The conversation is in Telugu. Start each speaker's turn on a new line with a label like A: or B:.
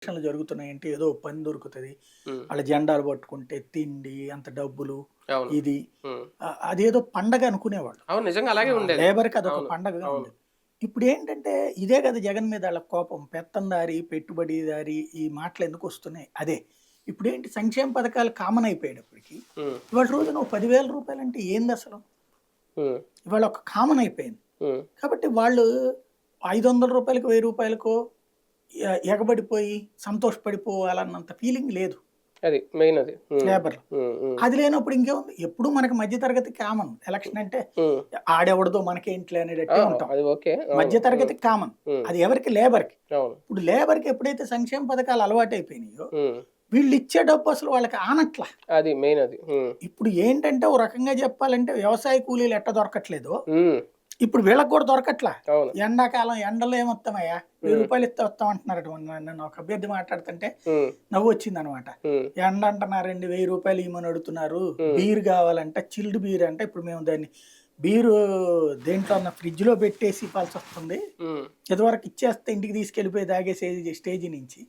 A: ఎలక్షన్లు జరుగుతున్నాయంటే ఏదో పని దొరుకుతుంది. వాళ్ళ జెండాలు పట్టుకుంటే తిండి అంత డబ్బులు ఇది. అదేదో పండగ అనుకునేవాళ్ళు.
B: నిజంగా అలాగే ఉండేది.
A: లేబర్కి అదొక పండగగా. ఉండేది. ఇప్పుడు ఏంటంటే ఇదే కదా జగన్ మీద వాళ్ళ కోపం. పెత్తందారి పెట్టుబడిదారి ఈ మాటలు ఎందుకు వస్తున్నాయి? అదే. ఇప్పుడు ఏంటి సంక్షేమ పథకాలు కామన్ అయిపోయేటప్పటికి ఇవాళ రోజున ఓ పదివేల రూపాయలు అంటే ఏంది అసలు? ఇవాళ ఒక కామన్ అయిపోయింది. కాబట్టి వాళ్ళు ఐదు వందల రూపాయలకు వెయ్యి రూపాయలకో ఎగబడిపోయి సంతోషపడిపోవాలన్నంత ఫీలింగ్ లేదు.
B: అది మెయిన్ అది. ఉమ్,
A: లేబర్.
B: ఉమ్, ఉమ్,
A: అది లేనప్పుడు ఇంకేముంది? ఎప్పుడు మనకి మధ్యతరగతి కామన్. ఎలక్షన్ అంటే. ఆడెవడదో మనకేంట్లే అనేటట్టే ఉంటాం. మధ్యతరగతి కామన్. అది ఎవరికి? లేబర్కి. ఇప్పుడు లేబర్కి ఎప్పుడైతే సంక్షేమ పథకాలు అలవాటు అయిపోయినాయో వీళ్ళు ఇచ్చే డబ్బు అసలు వాళ్ళకి ఆనట్ల.
B: అది మెయిన్ అది.
A: ఇప్పుడు ఏంటంటే ఓ రకంగా చెప్పాలంటే వ్యవసాయ కూలీలు ఎట్ట దొరకట్లేదో ఇప్పుడు వీళ్ళకి కూడా దొరకట్లా. ఎండాకాలం ఎండలో ఏమొస్తామయ్యా వెయ్యి రూపాయలు ఇస్తే వస్తాం అంటున్నారట మొన్న నన్ను ఒక అభ్యర్థి మాట్లాడుతుంటే నవ్వు వచ్చింది అనమాట ఎండ అంటున్నారండి వెయ్యి రూపాయలు ఇవ్వమని అడుగుతున్నారు. బీర్ కావాలంట చిల్డ్ బీర్ అంటే. ఇప్పుడు మేము దాన్ని బీరు దేంట్లో ఉన్న ఫ్రిడ్జ్లో పెట్టేసి ఇవ్వాల్సి వస్తుంది. ఇదివరకు ఇచ్చేస్తే ఇంటికి తీసుకెళ్ళిపోయి తాగేసే స్టేజ్ నుంచి.